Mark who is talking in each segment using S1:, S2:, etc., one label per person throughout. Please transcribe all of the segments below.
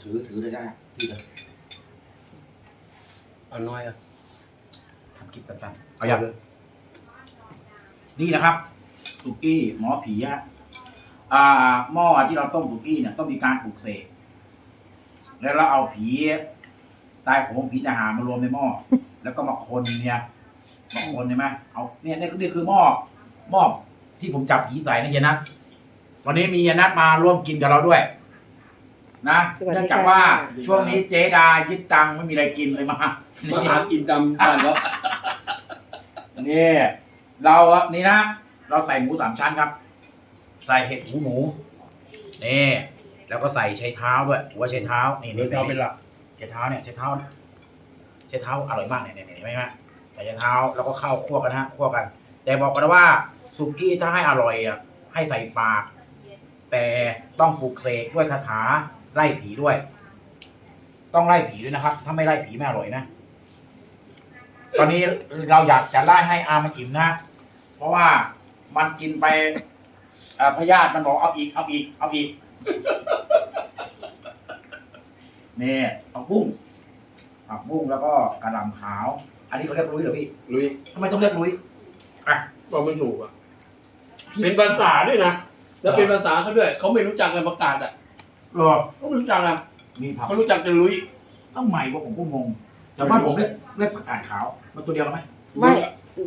S1: ถือถือเลยได้ถือเลย
S2: เอาน้อยอะ
S1: ทำคลิปสั้นๆเอาอย่างเลยนี่นะครับสุกี้หมอผีฮะอ่า หม้อที่เราต้มสุกี้เนี่ยต้องมีการปลุกเสกแล้วเราเอาผีตายโหงผีทหารมารวมในหม้อแล้วก็มาคนเนี่ยมาคนใช่ไหมเอาเนี่ยนี่คือนี่คือหม้อหม้อที่ผมจับผีใส่นะเฮียนัทวันนี้มีเฮียนัทมาร่วมกินกับเราด้วย นะ
S3: สวัสดี
S1: เนื่องจากว่า
S3: ค่ะ
S1: ช่วงนี้เจดายึดตังค์ไม่มีอะไรกินเลยมา
S2: มาหากินตามบ้านเขา
S1: นี่เราอะนี่นะเราใส่หมูสามชั้นครับ ใส่เห็ดหูหมูนี่แล้วก็ใส่ใช้เท้าด้วยหัวใช้เท้านี่
S2: เดี๋
S1: นี่
S2: ยวเขาเป็นหลัก
S1: ใช้เท้าเนี่ยใช้เท้าใช้เท้าอร่อยมากเนี่ยเนี่ยเห็นไหมฮะใส่ใช้เท้าแล้วก็เข้าคั่วกันนะฮะคั่วกัน แต่บอกกันนะว่าสุกี้ถ้าให้อร่อยอะให้ใส่ปาก แต่ต้องปลุกเสกด้วยคาถา ไล่ผีด้วย ต้องไล่ผีด้วยนะครับ ถ้าไม่ไล่ผีไม่อร่อยนะ ตอนนี้เราอยากจะไล่ให้อามันกินนะ เพราะว่ามันกินไปเอ่อพยาธิมันบอกเอาอีก เอาอีก เอาอีกนี่ผักบุ้งผักบุ้งแล้วก็กระหล่ำขาว อันนี้เขาเรียกลุยเหรอพี่
S2: ลุย
S1: ทำไมต้องเรียกลุยอะ
S2: บอกไม่ถูกอะ
S1: พี่
S2: เป็นภาษาด้วยนะแล้วเป็นภาษาเขาด้วยเขาไม่รู้จักกันประกาศอะ
S1: เหรอ
S2: เขาไม่รู้จักอะ
S1: มีผัก
S2: เขารู้จักแต่ลุย
S1: ต้องใหม่ว่าผมก็งงแต่บ้านผมเรียกเรียกผักกาดขาวมันตัวเดียวกันไหม
S3: ไม่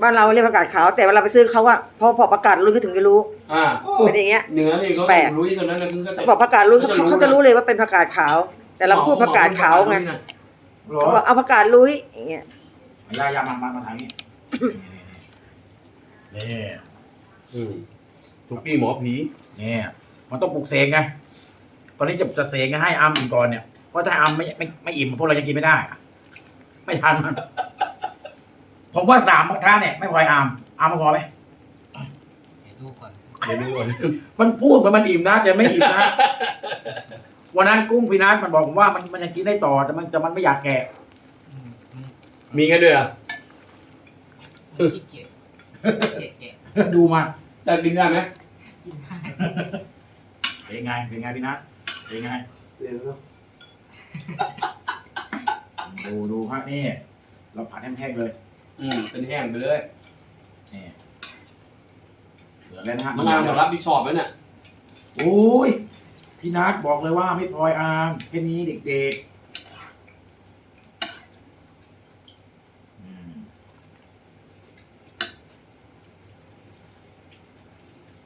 S3: บ้านเราเรียกประกาศขาวแต่เวลาไปซื้อเขาอะพอพอประกาศรุ่นก็ถึงจะรู้
S2: อ่า
S3: เป็นอย่างเงี้ย
S2: เหนือนี่เขา
S3: แปลก
S2: ลุยเท่านั้นนะคือเขาจะ
S3: บอกประกาศรุ่นเขา
S2: เขาจะรู้
S3: เขาจะรู้เลยว่าเป็นประกาศขาว แต่เราพูดประกาศขาวไง
S1: เหรอ
S3: เขาบอกเอาประกาศลุยอย่างเงี้ย
S1: ยายามามามาถ่ายนี่นี่
S2: อืมถูกปี้หมอผี
S1: นี่มันต้องปลุกเสกไงต อนนี้จะจะเสกให้อามอิ่มก่อนเนี่ยเพราะถ้าอามไม่ไม่ไม่อิ่มพวกเราจะกินไม่ได้ ไม่ทันมันผมว่าสามกระทะเนี่ยไม่พออามอามมันพอไหม
S4: เดี๋ยวดูก่อน
S2: เดี๋ยวดูก่อน
S1: มันพูดเหมือนมันอิ่มนะแต่ไม่อิ่มนะวันนั้นกุ้งพีนัทมันบอกผมว่ามันมันยังกินได้ต่อแต่มันแต่มันไม่อยากแกะ
S4: อืมอืม
S2: มีกันด้วยอะ
S4: ขี้เกียจขี้เกียจแกะ
S1: ดูมา
S2: แต่กินได้ไหม
S4: กินได้
S1: เป็นไงเป็นไงพี่นัท เป็นไงดูดูฮะนี่ เราผัดแห้งๆเลย
S2: อืมเป็นแห้งไปเลย
S1: นี่เหลือแล้วนะฮะ
S2: มันงานมารับผิดชอบไหมเนี่ย
S1: โอ้ยพี่นัทบอกเลยว่าไม่พลอยอามแค่นี้เด็กๆอืม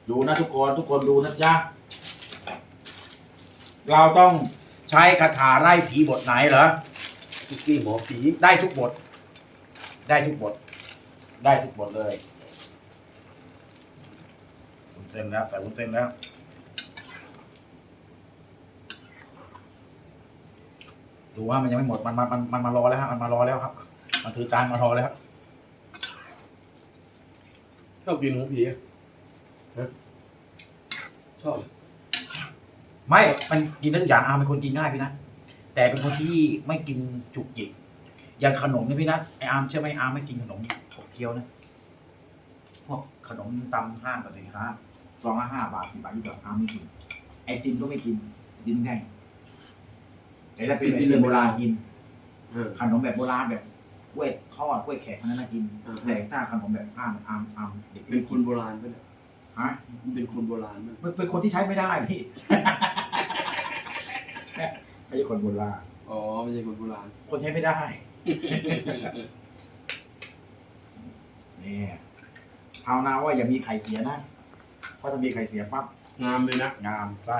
S1: ดูนะทุกคนทุกคนดูนะจ๊ะ เราต้องใช้คาถาไล่ผีบทไหนเหรอ
S2: ถูกปี้หมอผี
S1: ได้ทุกบท ได้ทุกบท ได้ทุกบทเลยวุ้นเส้นแล้วใส่วุ้นเส้นแล้ว ดูว่ามันยังไม่หมดมันมามันมันมารอแล้วฮะมันมารอแล้วครับ มันถือจานมารอแล้ว
S2: ชอบกินหมูผีอะฮะชอบ
S1: ไม่มันกินได้ทุกอย่างอาเป็นคนกินง่ายพี่นะแต่เป็นคนที่ไม่กินจุกจิกอย่างขนมเนี่ยพี่นะไออาร์มเชื่อไหมอาร์มไม่กินขนมขบเคี้ยวนะพวกขนมตำห้างกับสินค้าซองละห้าบาทสิบบาทยี่สิบอาร์มไม่กินไอติมก็ไม่กินกินง่ายแต่ถ้าเป็นไอติมโบราณกิน
S2: เออ
S1: ขนมแบบโบราณแบบกล้วยทอดกล้วยแขกอันนั้นนะกิน
S2: อ่า
S1: แต่ถ้าขนมแบบอาร์มอาร์มอาร์มเด็ก
S2: เป็นคนโบราณปะเนี่ย
S1: ฮะ
S2: เป็นคนโบราณปะ
S1: มันเป็นคนที่ใช้ไม่ได้พี่ ไม่ใช่คนโบราณ
S2: อ๋อไม่ใช่คนโบราณ
S1: คนใช้ไม่ได้ นี่ภาวนาว่าอย่ามีไข่เสียนะเพราะถ้ามีไข่เสียปั๊บ
S2: งามเลยนะ
S1: งามไส้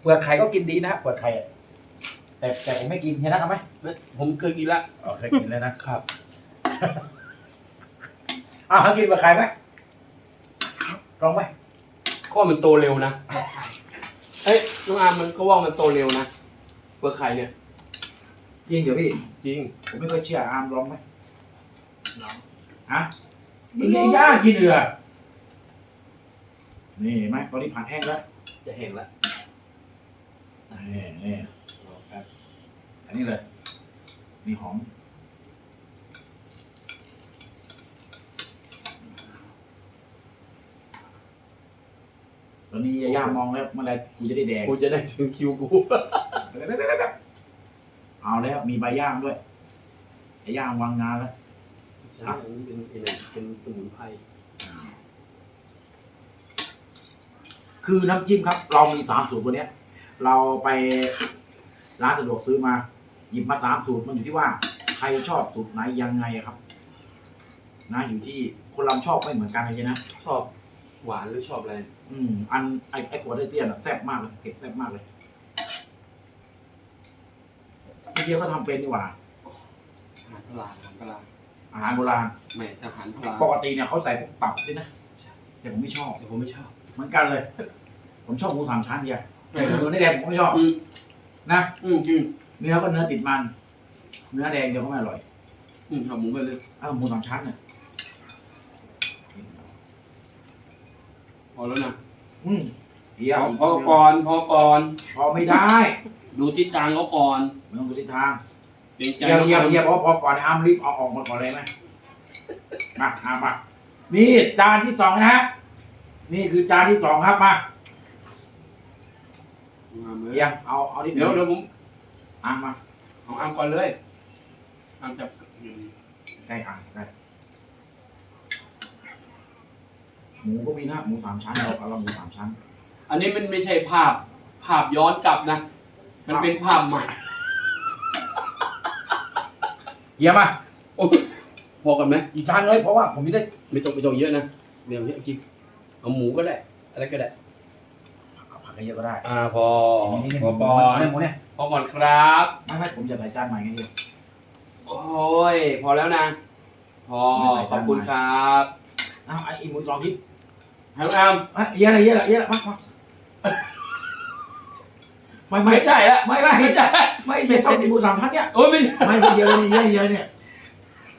S1: เปลือกไข่ก็กินดีนะเปลือกไข่อะแต่แต่ผมไม่กินเฮียนัทเอาไหม
S2: ไม่ผมเคยกินละ
S1: อ๋อเคยกินแล้วนะครับอ้าวกินเปลือกไข่ไหมลองไหม
S2: ข้อมันโตเร็วนะเฮ้ยน้องอาร์มมันก็ว่ามันโตเร็วนะเปลือกไข่เนี่ย
S1: จริงเดี๋ยวพี่
S2: จริง
S1: ผมไม่เคยเชื่ออามลองไหม
S4: ลอง
S1: ฮะกินเองย่างกินเอือนี่เห็นไหมตอนนี้ผ่านแห้งแล้ว
S2: จะเห็นละ
S1: นี่นี่
S2: รอแป๊บ
S1: อันนี้เลย มีหอม ตอนนี้ยาย่ามองแล้วเมื่อไหรกูจะได้แดง
S2: กูจะได้ถึงคิวกู
S1: เอาแล้วมีใบย่างด้วยยาย่างวางงานแล้ว
S2: ใช่อันนี้เป็นเป็นเป็นสมุนไพร
S1: คือน้ำจิ้มครับ เรามีสามสูตรตัวเนี้ย เราไปร้านสะดวกซื้อมา หยิบมาสามสูตรมันอยู่ที่ว่า ใครชอบสูตรไหนยังไงอะครับ นะอยู่ที่คนเราชอบไม่เหมือนกันเลยนะ
S2: ชอบ หวานหรือชอบอะไร
S1: อืม อันไอไอขวดเตี้ยๆน่ะแซ่บมากเลยเผ็ดแซ่บมากเลยพี่เดียวก็ทำเป็นดีกว่า
S2: อาหารพลาอาหารพลา
S1: อาหารโบราณ
S2: ไม่ทหารพลา
S1: ปกติเนี่ยเขาใส่พวกตับด้วยนะ แต่ผมไม่ชอบ
S2: แต่ผมไม่ชอบ
S1: เหมือนกันเลย ผมชอบหมูสามชั้นเดียวแต่เนื้อแดงผมไม่ชอบ
S2: อืม
S1: นะ
S2: อืมจริง
S1: เนื้อก็เนื้อติดมัน เนื้อแดงเดียวก็ไม่อร่อย
S2: อืมชอบหมูไปเลย
S1: เอ้าหมูสามชั้นเนี่ย
S2: อแล้วนะ
S1: อืมเดียว
S2: พอก่อนพอก่อน
S1: พอไม่ได้
S2: ดูทิศทางเขาก่อน
S1: ไม่ต้องดูทิศทาง
S2: เกรงใจ
S1: เยียบ
S2: น้อง
S1: เยียบ
S2: อาร์ม
S1: เยียบพอพอก่อนอ้ามรีบเอาออกมาก่อนเลยไหมมาเอามานี่จานที่สองนะฮะนี่คือจานที่สองครับมา
S2: น้องอาร์มเลย
S1: เยียบเอาเอาดิ
S2: เดี๋ยวเดี๋ยวผม
S1: อ่างมา
S2: เอาอาร์มก่อนเลยอาร์มจับ
S1: ได้อ่างได้ หมูก็มีนะหมูสามชั้นเราเอาเราหมูสามชั้น
S2: อันนี้มันไม่ใช่ภาพภาพย้อนกลับนะ มันเป็นภาพใหม่
S1: เยี่ยมอะ
S2: โอ้ยพอกันไหม
S1: อีกจานเลยเพราะว่าผมไม่ได้
S2: ไม่ต้องไม่ต้องเยอะนะเดี๋ยวเยอะกินเอาหมูก็ได้ อะไรก็ได้
S1: เอาผักให้เยอะก็ได้
S2: อ่าพอ
S1: นี่นี่
S2: พอ
S1: หมู
S2: ก่อน
S1: เนี่ยหมูเนี่ย
S2: พอก่อนครับ
S1: ไม่ไม่ผมจะใส่จานใหม่ไงเดียว
S2: โอ้ย พอแล้วนะ พอ
S1: ไม่ใส่
S2: ขอบคุณ
S1: จานใหม่
S2: ครับ
S1: อ้าวไอ้อีหมูสองที่
S2: ให้น้องอาร์ม
S1: อะเยี่ยละเยี่ยละเยี่ยละมามาไม่ไม่
S2: ไม่ใช่ละ
S1: ไม่ไม่
S2: ไม่ใช่
S1: ไม่เยี่ยชอบกินหมูสามชั้นเนี่ย
S2: โอ้ยไม่ใช่
S1: ไม่ไม่เยี่ยเลยนี่เยี่ยเยี่ยเนี่ย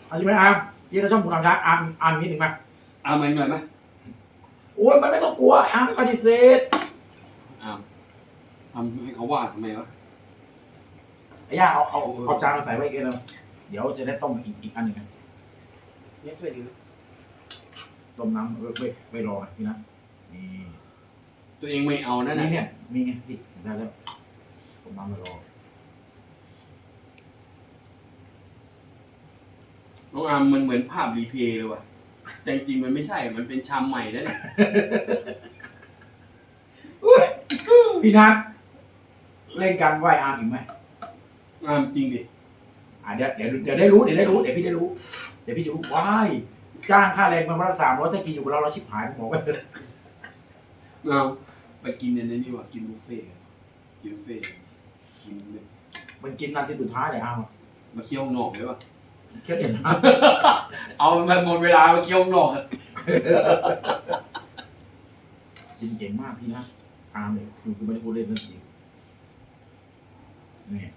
S1: อันนี้ไม่อามเยี่ยก็ชอบหมูสามชั้นอามอามนิดหนึ่งไหม
S2: อาร์มมาหน่อยไหม
S1: โอ้ยมันไม่ต้องกลัวอามไม่ปฏิเสธ
S2: อาร์มทำให้เขาว่าทำไมวะ
S1: ไอ้ย่าเอาเอาเอาจานมาใส่ไว้เกันเลยเดี๋ยวจะได้ต้มอีกอีกอันหนึ่งกัน
S2: เนี่ยช่วยดีนะ
S1: ต้มน้ำไว้ไว้ไว้รอนะพี่นะนี่
S2: ตัวเองไม่เอานั่น
S1: นี่
S2: นะ
S1: เนี่ยมีไงพี่ได้แล้วต้มน้ำไว้รอ
S2: น้องอาร์มมันเหมือนภาพรีเพย์เลยว่ะ แต่จริงๆมันไม่ใช่ มันเป็นชามใหม่นะเนี่ย
S1: พี่นัทเล่นการไหว้อามอีกไหม
S2: อาร์มจริงดิ
S1: อะเดี๋ยวเดี๋ยวเดี๋ยวได้รู้เดี๋ยวได้รู้เดี๋ยวพี่ได้รู้เดี๋ยวพี่จะรู้ว้าย จ้างค่าแรงมาวันละสามร้อยถ้ากินอยู่กับเราเราชิบหายผมบอกไว้เลย
S2: เอาไปกินในนี้ว่ะกินบุฟเฟ่ต์กินบุฟเฟ่ต์กินเนี่ย
S1: มันกินนาทีสุดท้ายเลยอ้าว
S2: มาเคี่ยวข้างนอกเลยว่ะ
S1: เชื่อเห็นนะ
S2: เอามันหมดเวลามาเคี่ยวข้างนอกอะ
S1: กินเก่งมากพี่นะอามเนี่ยคือคือไม่ได้พูดเล่นเรื่องจริงนี่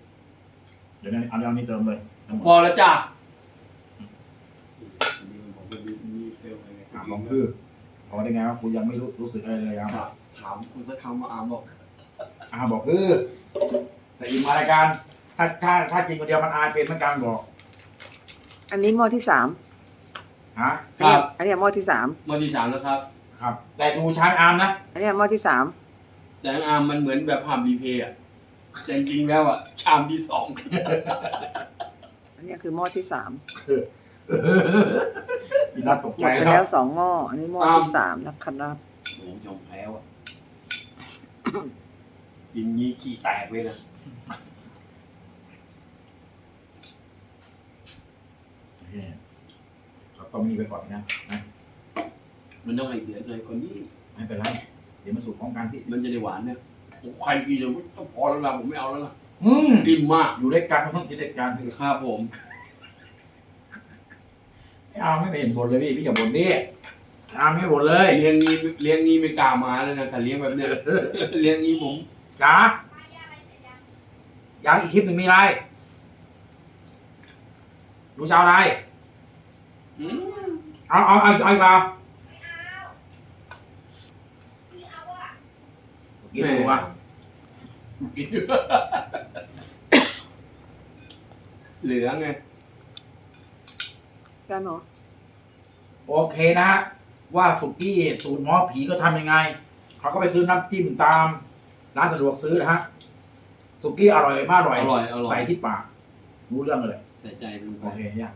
S1: เดี๋ยวนี้เอาเดี๋ยวนี้เติมเลยทั้งหมด
S2: พอแล้วจ้ะอันนี้มันบอกว่ามีมีเติมอะไร
S1: อะลองคือพอได้ไงวะกูยังไม่รู้รู้สึกอะไรเลยอะ
S2: ถามถามกูสักคำว่าอาร์มบอก
S1: อะบอกคือ แต่อีกมารายการ ถ้าถ้าถ้ากินคนเดียวมันอายเป็นเหมือนกันบอก
S3: อันนี้หม้อที่สาม
S1: ฮะ
S2: ครับ
S3: อันนี้หม้อที่สาม
S2: มาที่สามแล้วครับ
S1: ครับ แต่ดูช้างอามนะ
S3: อันนี้หม้อที่สาม
S2: แต่น้องอาร์มมันเหมือนแบบภาพรีเพย์อะแต่จริงๆแล้วอะชามที่สอง
S3: อันนี้คือหม้อที่สาม
S1: พี่นัทตก
S3: หม
S1: ใจ
S3: ดไป
S1: แล้
S3: แล้ววสองหม้ออันนี้หม้อที่สามนะครับ
S2: โอ้โหจงแพ้ว่ะกินงี้ขี้แตกเลยนะ
S1: เราต้องมีไปก่อนนะนะ
S2: มันต้องให้เดือดเลยคนนี้
S1: ไม่เป็นไรเดี๋ยวมันสุกพร้อมกันพี่
S2: มันจะได้หวานเนี่ยผมใครกินเนี่ยต้องพอแล้วล่ะผมไม่เอาแล้วล่ะ
S1: อืม
S2: อิ่มมาก
S1: อยู่ด้วยกันมันต้องกินด้วยกัน
S2: ครับผม
S1: ไม่ เอาไม่เห็นบ่นเลยพี่พี่อย่าบ่นดิเอาไม่บ่นเลย
S2: เลี้ยงงี้เลี้ยงงี้ไม่กล้ามาแล้วนะถ้าเลี้ยงแบบเนี้ยเลี้ยงงี้ผม
S1: จ๋ายังอีกคลิปหนึ่งมีอะไรรู้จะเอาอะไร
S2: อืม
S1: เอาเอาเอาเอาอีกเปล่ากินดูวะ
S2: เหลือไง
S3: กันเนาะ
S1: โอเคนะฮะว่าสุกี้สูตรหมอผีก็ทำยังไงใครเขาก็ไปซื้อน้ำจิ้มตาม ร้านสะดวกซื้อนะฮะสุกี้อร่อยมากอร่อย
S2: อร่อยอร่อย
S1: ใส่ที่ปากรู้เรื่องเลย
S2: ใส่ใจมันไป
S1: โอเคเนี่ย